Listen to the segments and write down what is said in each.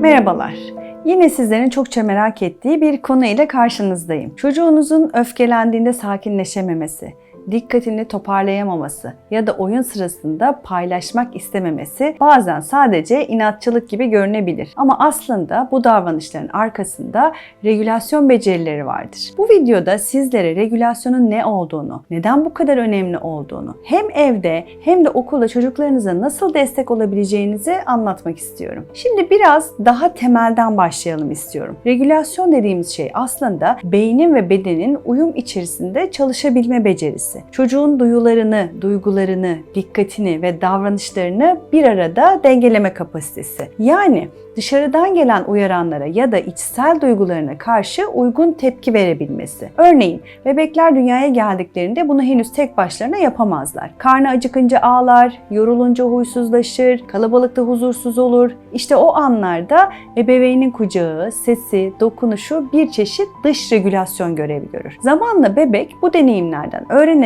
Merhabalar. Yine sizlerin çokça merak ettiği bir konu ile karşınızdayım. Çocuğunuzun öfkelendiğinde sakinleşememesi, dikkatini toparlayamaması ya da oyun sırasında paylaşmak istememesi bazen sadece inatçılık gibi görünebilir. Ama aslında bu davranışların arkasında regülasyon becerileri vardır. Bu videoda sizlere regülasyonun ne olduğunu, neden bu kadar önemli olduğunu, hem evde hem de okulda çocuklarınıza nasıl destek olabileceğinizi anlatmak istiyorum. Şimdi biraz daha temelden başlayalım istiyorum. Regülasyon dediğimiz şey aslında beynin ve bedenin uyum içerisinde çalışabilme becerisi. Çocuğun duyularını, duygularını, dikkatini ve davranışlarını bir arada dengeleme kapasitesi. Yani dışarıdan gelen uyaranlara ya da içsel duygularına karşı uygun tepki verebilmesi. Örneğin bebekler dünyaya geldiklerinde bunu henüz tek başlarına yapamazlar. Karnı acıkınca ağlar, yorulunca huysuzlaşır, kalabalıkta huzursuz olur. İşte o anlarda ebeveynin kucağı, sesi, dokunuşu bir çeşit dış regülasyon görevi görür. Zamanla bebek bu deneyimlerden öğrenerek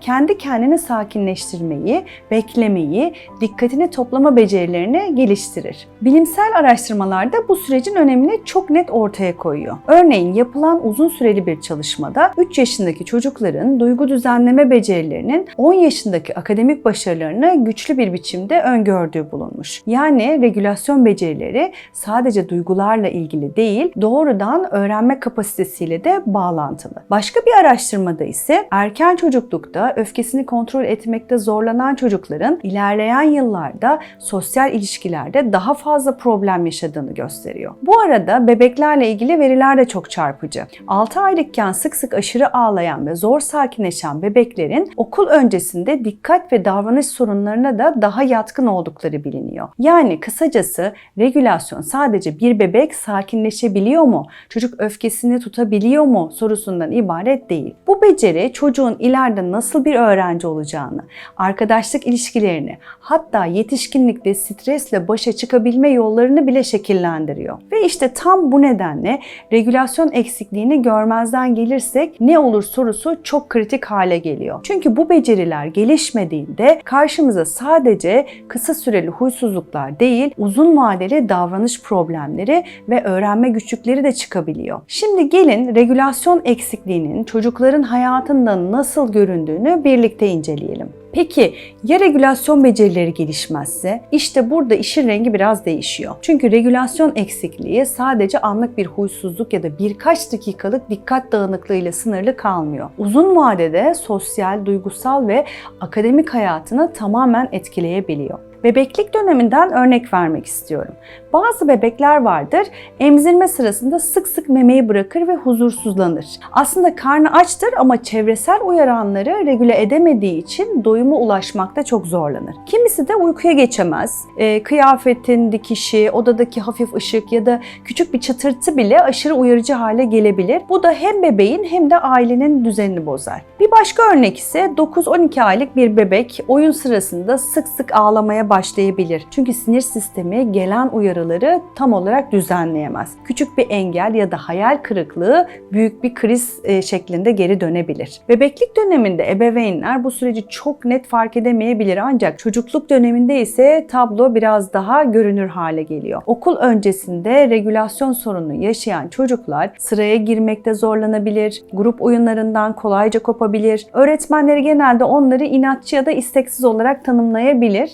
kendi kendini sakinleştirmeyi, beklemeyi, dikkatini toplama becerilerini geliştirir. Bilimsel araştırmalarda bu sürecin önemini çok net ortaya koyuyor. Örneğin yapılan uzun süreli bir çalışmada 3 yaşındaki çocukların duygu düzenleme becerilerinin 10 yaşındaki akademik başarılarını güçlü bir biçimde öngördüğü bulunmuş. Yani regülasyon becerileri sadece duygularla ilgili değil, doğrudan öğrenme kapasitesiyle de bağlantılı. Başka bir araştırmada ise erken çocuklukta öfkesini kontrol etmekte zorlanan çocukların ilerleyen yıllarda sosyal ilişkilerde daha fazla problem yaşadığını gösteriyor. Bu arada bebeklerle ilgili veriler de çok çarpıcı. 6 aylıkken sık sık aşırı ağlayan ve zor sakinleşen bebeklerin okul öncesinde dikkat ve davranış sorunlarına da daha yatkın oldukları biliniyor. Yani kısacası regülasyon sadece bir bebek sakinleşebiliyor mu, çocuk öfkesini tutabiliyor mu sorusundan ibaret değil. Bu beceri çocuğun ileride nasıl bir öğrenci olacağını, arkadaşlık ilişkilerini, hatta yetişkinlikte stresle başa çıkabilme yollarını bile şekillendiriyor. Ve işte tam bu nedenle regülasyon eksikliğini görmezden gelirsek ne olur sorusu çok kritik hale geliyor. Çünkü bu beceriler gelişmediğinde karşımıza sadece kısa süreli huysuzluklar değil, uzun vadeli davranış problemleri ve öğrenme güçlükleri de çıkabiliyor. Şimdi gelin regülasyon eksikliğinin çocukların hayatında nasıl göründüğünü birlikte inceleyelim. Peki ya regülasyon becerileri gelişmezse? İşte burada işin rengi biraz değişiyor. Çünkü regülasyon eksikliği sadece anlık bir huysuzluk ya da birkaç dakikalık dikkat dağınıklığıyla sınırlı kalmıyor. Uzun vadede sosyal, duygusal ve akademik hayatını tamamen etkileyebiliyor. Bebeklik döneminden örnek vermek istiyorum. Bazı bebekler vardır, emzirme sırasında sık sık memeyi bırakır ve huzursuzlanır. Aslında karnı açtır ama çevresel uyaranları regüle edemediği için doyuma ulaşmakta çok zorlanır. Kimisi de uykuya geçemez. E, kıyafetin dikişi, odadaki hafif ışık ya da küçük bir çıtırtı bile aşırı uyarıcı hale gelebilir. Bu da hem bebeğin hem de ailenin düzenini bozar. Bir başka örnek ise 9-12 aylık bir bebek oyun sırasında sık sık ağlamaya başlayabilir. Çünkü sinir sistemi gelen uyarıları tam olarak düzenleyemez. Küçük bir engel ya da hayal kırıklığı büyük bir kriz e, şeklinde geri dönebilir. Bebeklik döneminde ebeveynler bu süreci çok net fark edemeyebilir ancak çocukluk döneminde ise tablo biraz daha görünür hale geliyor. Okul öncesinde regülasyon sorunu yaşayan çocuklar sıraya girmekte zorlanabilir, grup oyunlarından kolayca kopabilir. Öğretmenleri genelde onları inatçı ya da isteksiz olarak tanımlayabilir.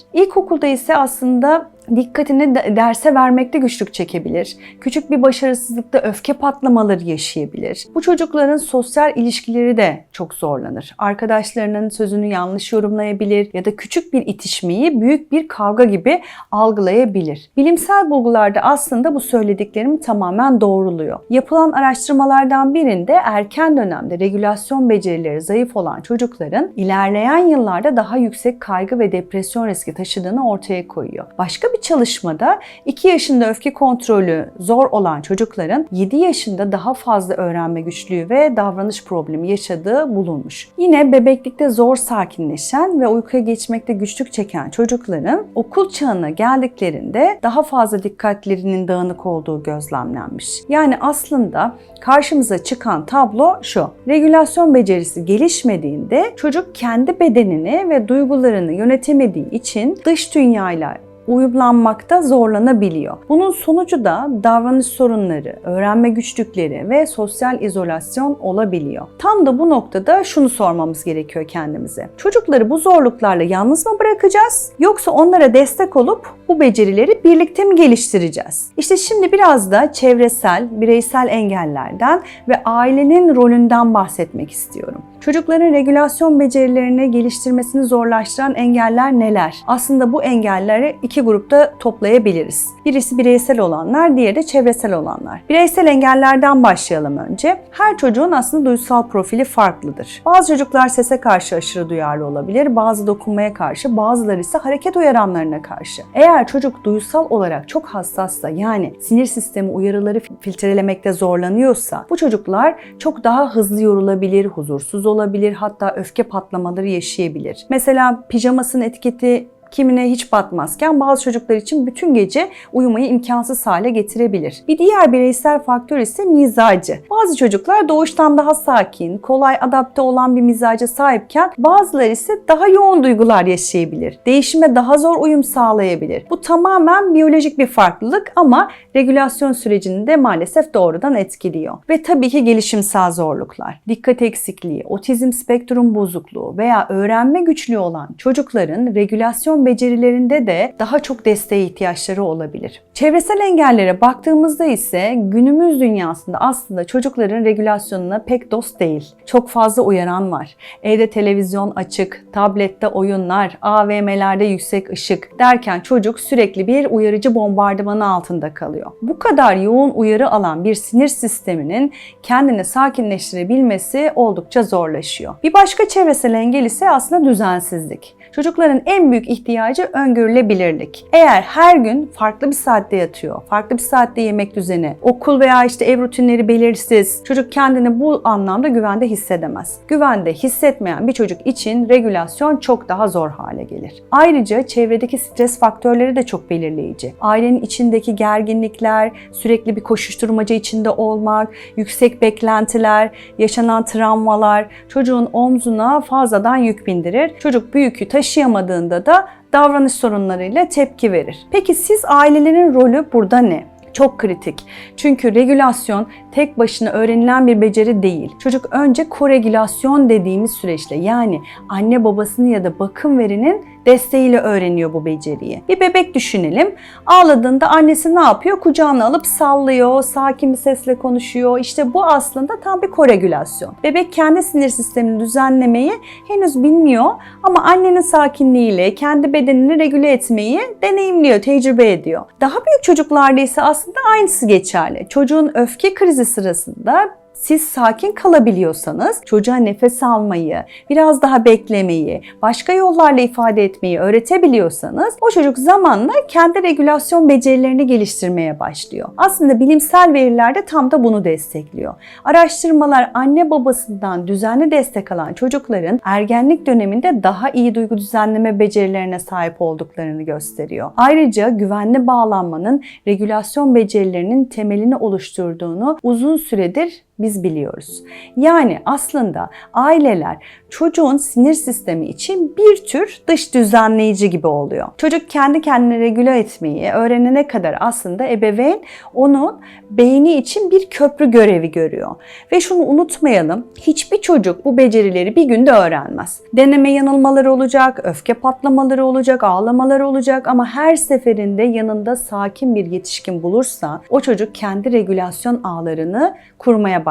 İlkokulda ise aslında dikkatini derse vermekte güçlük çekebilir. Küçük bir başarısızlıkta öfke patlamaları yaşayabilir. Bu çocukların sosyal ilişkileri de çok zorlanır. Arkadaşlarının sözünü yanlış yorumlayabilir ya da küçük bir itişmeyi büyük bir kavga gibi algılayabilir. Bilimsel bulgularda aslında bu söylediklerimi tamamen doğruluyor. Yapılan araştırmalardan birinde erken dönemde regülasyon becerileri zayıf olan çocukların ilerleyen yıllarda daha yüksek kaygı ve depresyon riski taşıdığını ortaya koyuyor. Başka bir bir çalışmada 2 yaşında öfke kontrolü zor olan çocukların 7 yaşında daha fazla öğrenme güçlüğü ve davranış problemi yaşadığı bulunmuş. Yine bebeklikte zor sakinleşen ve uykuya geçmekte güçlük çeken çocukların okul çağına geldiklerinde daha fazla dikkatlerinin dağınık olduğu gözlemlenmiş. Yani aslında karşımıza çıkan tablo şu. Regülasyon becerisi gelişmediğinde çocuk kendi bedenini ve duygularını yönetemediği için dış dünyayla uyumlanmakta zorlanabiliyor. Bunun sonucu da davranış sorunları, öğrenme güçlükleri ve sosyal izolasyon olabiliyor. Tam da bu noktada şunu sormamız gerekiyor kendimize. Çocukları bu zorluklarla yalnız mı bırakacağız yoksa onlara destek olup bu becerileri birlikte mi geliştireceğiz? İşte şimdi biraz da çevresel, bireysel engellerden ve ailenin rolünden bahsetmek istiyorum. Çocukların regülasyon becerilerini geliştirmesini zorlaştıran engeller neler? Aslında bu engelleri iki grupta toplayabiliriz. Birisi bireysel olanlar, diğeri de çevresel olanlar. Bireysel engellerden başlayalım önce. Her çocuğun aslında duysal profili farklıdır. Bazı çocuklar sese karşı aşırı duyarlı olabilir, bazı dokunmaya karşı, bazıları ise hareket uyaranlarına karşı. Eğer çocuk duysal olarak çok hassassa yani sinir sistemi uyarıları filtrelemekte zorlanıyorsa bu çocuklar çok daha hızlı yorulabilir, huzursuz olabilir, hatta öfke patlamaları yaşayabilir. Mesela pijamasının etiketi kimine hiç batmazken bazı çocuklar için bütün gece uyumayı imkansız hale getirebilir. Bir diğer bireysel faktör ise mizacı. Bazı çocuklar doğuştan daha sakin, kolay adapte olan bir mizaca sahipken bazıları ise daha yoğun duygular yaşayabilir. Değişime daha zor uyum sağlayabilir. Bu tamamen biyolojik bir farklılık ama regülasyon sürecini de maalesef doğrudan etkiliyor. Ve tabii ki gelişimsel zorluklar, dikkat eksikliği, otizm spektrum bozukluğu veya öğrenme güçlüğü olan çocukların regülasyon becerilerinde de daha çok desteğe ihtiyaçları olabilir. Çevresel engellere baktığımızda ise günümüz dünyasında aslında çocukların regülasyonuna pek dost değil. Çok fazla uyaran var. Evde televizyon açık, tablette oyunlar, AVM'lerde yüksek ışık derken çocuk sürekli bir uyarıcı bombardımanı altında kalıyor. Bu kadar yoğun uyarı alan bir sinir sisteminin kendini sakinleştirebilmesi oldukça zorlaşıyor. Bir başka çevresel engel ise aslında düzensizlik. Çocukların en büyük ihtiyacı öngörülebilirlik. Eğer her gün farklı bir saatte yatıyor, farklı bir saatte yemek düzeni, okul veya işte ev rutinleri belirsiz, çocuk kendini bu anlamda güvende hissedemez. Güvende hissetmeyen bir çocuk için regülasyon çok daha zor hale gelir. Ayrıca çevredeki stres faktörleri de çok belirleyici. Ailenin içindeki gerginlikler, sürekli bir koşuşturmaca içinde olmak, yüksek beklentiler, yaşanan travmalar çocuğun omzuna fazladan yük bindirir. Çocuk bu yükü taşıyamadığında da davranış sorunlarıyla tepki verir. Peki siz ailelerin rolü burada ne? Çok kritik. Çünkü regülasyon tek başına öğrenilen bir beceri değil. Çocuk önce koregülasyon dediğimiz süreçte yani anne babasının ya da bakım verinin desteğiyle öğreniyor bu beceriyi. Bir bebek düşünelim. Ağladığında annesi ne yapıyor? Kucağına alıp sallıyor, sakin bir sesle konuşuyor. İşte bu aslında tam bir koregülasyon. Bebek kendi sinir sistemini düzenlemeyi henüz bilmiyor ama annenin sakinliğiyle kendi bedenini regüle etmeyi deneyimliyor, tecrübe ediyor. Daha büyük çocuklarda ise aslında aynısı geçerli. Çocuğun öfke krizi sırasında siz sakin kalabiliyorsanız çocuğa nefes almayı, biraz daha beklemeyi, başka yollarla ifade etmeyi öğretebiliyorsanız o çocuk zamanla kendi regülasyon becerilerini geliştirmeye başlıyor. Aslında bilimsel veriler de tam da bunu destekliyor. Araştırmalar anne babasından düzenli destek alan çocukların ergenlik döneminde daha iyi duygu düzenleme becerilerine sahip olduklarını gösteriyor. Ayrıca güvenli bağlanmanın regülasyon becerilerinin temelini oluşturduğunu uzun süredir biz biliyoruz. Yani aslında aileler çocuğun sinir sistemi için bir tür dış düzenleyici gibi oluyor. Çocuk kendi kendini regüle etmeyi öğrenene kadar aslında ebeveyn onun beyni için bir köprü görevi görüyor. Ve şunu unutmayalım, hiçbir çocuk bu becerileri bir günde öğrenmez. Deneme yanılmaları olacak, öfke patlamaları olacak, ağlamaları olacak ama her seferinde yanında sakin bir yetişkin bulursa o çocuk kendi regülasyon ağlarını kurmaya başlayacak.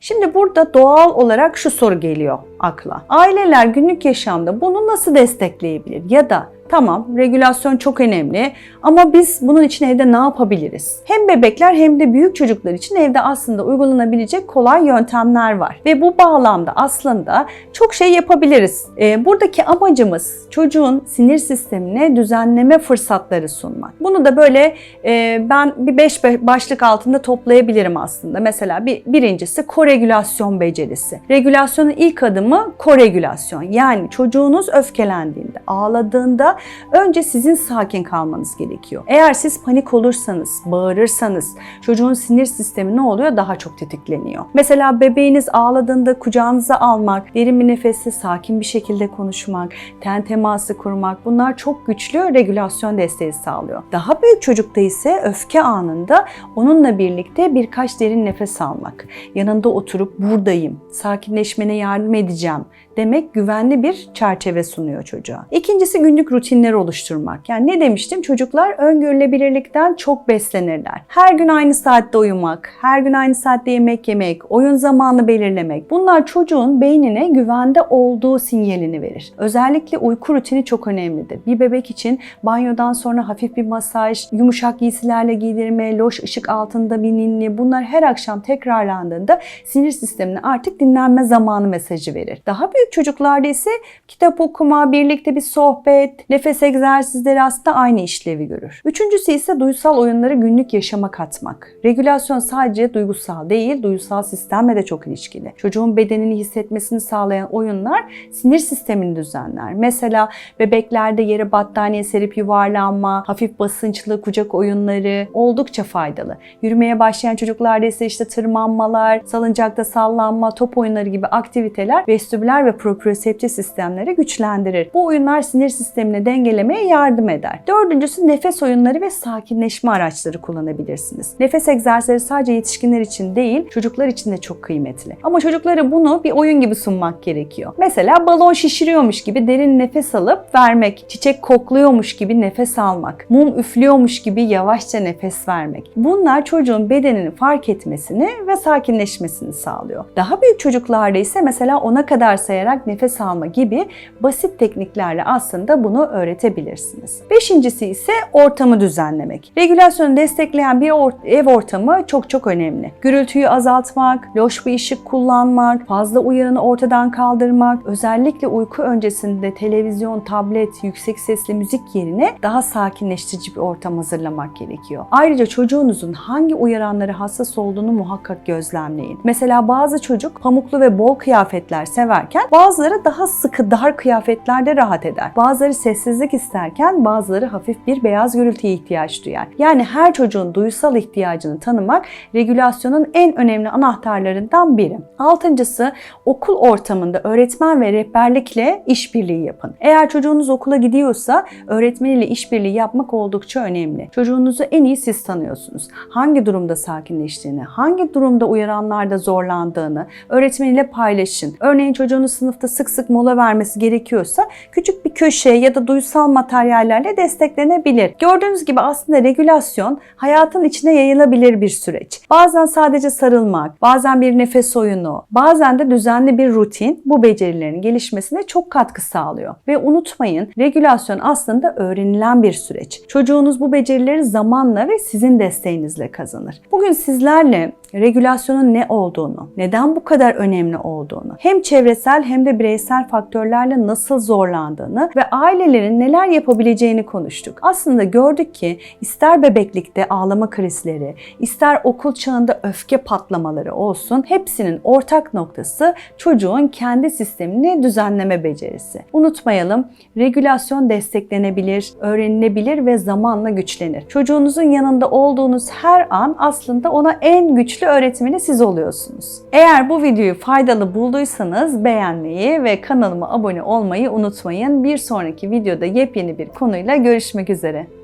Şimdi burada doğal olarak şu soru geliyor akla. Aileler günlük yaşamda bunu nasıl destekleyebilir ya da Tamam, regülasyon çok önemli ama biz bunun için evde ne yapabiliriz? Hem bebekler hem de büyük çocuklar için evde aslında uygulanabilecek kolay yöntemler var. Ve bu bağlamda aslında çok şey yapabiliriz. Ee, buradaki amacımız çocuğun sinir sistemine düzenleme fırsatları sunmak. Bunu da böyle e, ben bir beş be- başlık altında toplayabilirim aslında. Mesela bir, birincisi koregülasyon becerisi. Regülasyonun ilk adımı koregülasyon. Yani çocuğunuz öfkelendiğinde, ağladığında önce sizin sakin kalmanız gerekiyor. Eğer siz panik olursanız, bağırırsanız çocuğun sinir sistemi ne oluyor? Daha çok tetikleniyor. Mesela bebeğiniz ağladığında kucağınıza almak, derin bir nefesle sakin bir şekilde konuşmak, ten teması kurmak bunlar çok güçlü regülasyon desteği sağlıyor. Daha büyük çocukta ise öfke anında onunla birlikte birkaç derin nefes almak. Yanında oturup buradayım, sakinleşmene yardım edeceğim demek güvenli bir çerçeve sunuyor çocuğa. İkincisi günlük rutinler oluşturmak. Yani ne demiştim? Çocuklar öngörülebilirlikten çok beslenirler. Her gün aynı saatte uyumak, her gün aynı saatte yemek yemek, oyun zamanı belirlemek. Bunlar çocuğun beynine güvende olduğu sinyalini verir. Özellikle uyku rutini çok önemlidir. Bir bebek için banyodan sonra hafif bir masaj, yumuşak giysilerle giydirme, loş ışık altında bir ninni bunlar her akşam tekrarlandığında sinir sistemine artık dinlenme zamanı mesajı verir. Daha büyük çocuklarda ise kitap okuma, birlikte bir sohbet, nefes egzersizleri aslında aynı işlevi görür. Üçüncüsü ise duysal oyunları günlük yaşama katmak. Regülasyon sadece duygusal değil, duygusal sistemle de çok ilişkili. Çocuğun bedenini hissetmesini sağlayan oyunlar sinir sistemini düzenler. Mesela bebeklerde yere battaniye serip yuvarlanma, hafif basınçlı kucak oyunları oldukça faydalı. Yürümeye başlayan çocuklarda ise işte tırmanmalar, salıncakta sallanma, top oyunları gibi aktiviteler vestibüler ve proprioseptif sistemleri güçlendirir. Bu oyunlar sinir sistemini dengelemeye yardım eder. Dördüncüsü nefes oyunları ve sakinleşme araçları kullanabilirsiniz. Nefes egzersizleri sadece yetişkinler için değil, çocuklar için de çok kıymetli. Ama çocuklara bunu bir oyun gibi sunmak gerekiyor. Mesela balon şişiriyormuş gibi derin nefes alıp vermek, çiçek kokluyormuş gibi nefes almak, mum üflüyormuş gibi yavaşça nefes vermek. Bunlar çocuğun bedenini fark etmesini ve sakinleşmesini sağlıyor. Daha büyük çocuklarda ise mesela ona kadar sayarak nefes alma gibi basit tekniklerle aslında bunu öğretebilirsiniz. Beşincisi ise ortamı düzenlemek. Regülasyonu destekleyen bir or- ev ortamı çok çok önemli. Gürültüyü azaltmak, loş bir ışık kullanmak, fazla uyarını ortadan kaldırmak, özellikle uyku öncesinde televizyon, tablet, yüksek sesli müzik yerine daha sakinleştirici bir ortam hazırlamak gerekiyor. Ayrıca çocuğunuzun hangi uyaranlara hassas olduğunu muhakkak gözlemleyin. Mesela bazı çocuk pamuklu ve bol kıyafetler severken bazıları daha sıkı dar kıyafetlerde rahat eder. Bazıları sessizlik isterken bazıları hafif bir beyaz gürültüye ihtiyaç duyar. Yani her çocuğun duysal ihtiyacını tanımak regülasyonun en önemli anahtarlarından biri. Altıncısı okul ortamında öğretmen ve rehberlikle işbirliği yapın. Eğer çocuğunuz okula gidiyorsa öğretmeniyle işbirliği yapmak oldukça önemli. Çocuğunuzu en iyi siz tanıyorsunuz. Hangi durumda sakinleştiğini, hangi durumda uyaranlarda zorlandığını öğretmeniyle paylaşın. Örneğin çocuğunuz sınıfta sık sık mola vermesi gerekiyorsa küçük bir köşe ya da duysal materyallerle desteklenebilir. Gördüğünüz gibi aslında regülasyon hayatın içine yayılabilir bir süreç. Bazen sadece sarılmak, bazen bir nefes oyunu, bazen de düzenli bir rutin bu becerilerin gelişmesine çok katkı sağlıyor. Ve unutmayın regülasyon aslında öğrenilen bir süreç. Çocuğunuz bu becerileri zamanla ve sizin desteğinizle kazanır. Bugün sizlerle regülasyonun ne olduğunu, neden bu kadar önemli olduğunu, hem çevresel hem de bireysel faktörlerle nasıl zorlandığını ve ailelerin neler yapabileceğini konuştuk. Aslında gördük ki ister bebeklikte ağlama krizleri, ister okul çağında öfke patlamaları olsun hepsinin ortak noktası çocuğun kendi sistemini düzenleme becerisi. Unutmayalım regülasyon desteklenebilir, öğrenilebilir ve zamanla güçlenir. Çocuğunuzun yanında olduğunuz her an aslında ona en güçlü öğretmeni siz oluyorsunuz. Eğer bu videoyu faydalı bulduysanız beğenmeyi ve kanalıma abone olmayı unutmayın. Bir sonraki videoda yepyeni bir konuyla görüşmek üzere.